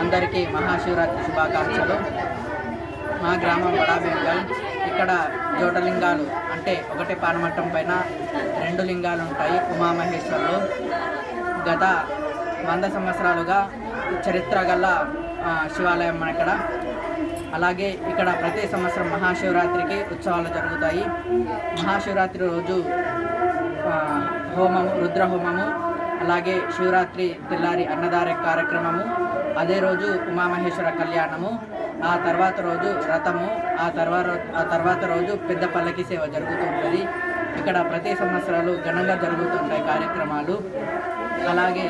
అందరికీ మహాశివరాత్రి శుభాకాంక్షలు. మా గ్రామం బడా బెంగాల్. ఇక్కడ జోటలింగాలు అంటే ఒకటే పానమట్టం పైన రెండు లింగాలు ఉంటాయి ఉమామహేశ్వరులు. గత వంద సంవత్సరాలుగా చరిత్ర గల శివాలయం మన ఇక్కడ. అలాగే ఇక్కడ ప్రతి సంవత్సరం మహాశివరాత్రికి ఉత్సవాలు జరుగుతాయి. మహాశివరాత్రి రోజు హోమము రుద్రహోమము అలాగే శివరాత్రి తెల్లారి అన్నదార కార్యక్రమము అదే రోజు ఉమామహేశ్వర కళ్యాణము ఆ తర్వాత రోజు రథము ఆ తర్వాత ఆ తర్వాత రోజు పెద్ద పల్లకి సేవ జరుగుతూ ఉంటుంది. ఇక్కడ ప్రతి సంవత్సరాలు ఘనంగా జరుగుతుంటాయి కార్యక్రమాలు. అలాగే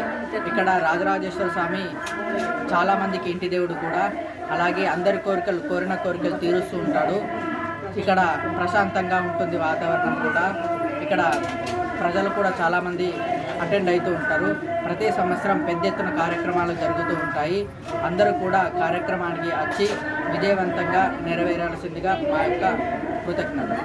ఇక్కడ రాజరాజేశ్వర స్వామి చాలామందికి ఇంటి దేవుడు కూడా. అలాగే అందరి కోరికలు కోరిన కోరికలు తీరుస్తూ ఉంటాడు. ఇక్కడ ప్రశాంతంగా ఉంటుంది వాతావరణం కూడా. ఇక్కడ ప్రజలు కూడా చాలామంది అటెండ్ అవుతూ ఉంటారు. ప్రతి సంవత్సరం పెద్ద ఎత్తున కార్యక్రమాలు జరుగుతూ ఉంటాయి. అందరూ కూడా కార్యక్రమానికి వచ్చి విజయవంతంగా నెరవేరాల్సిందిగా మా యొక్క కృతజ్ఞతలు.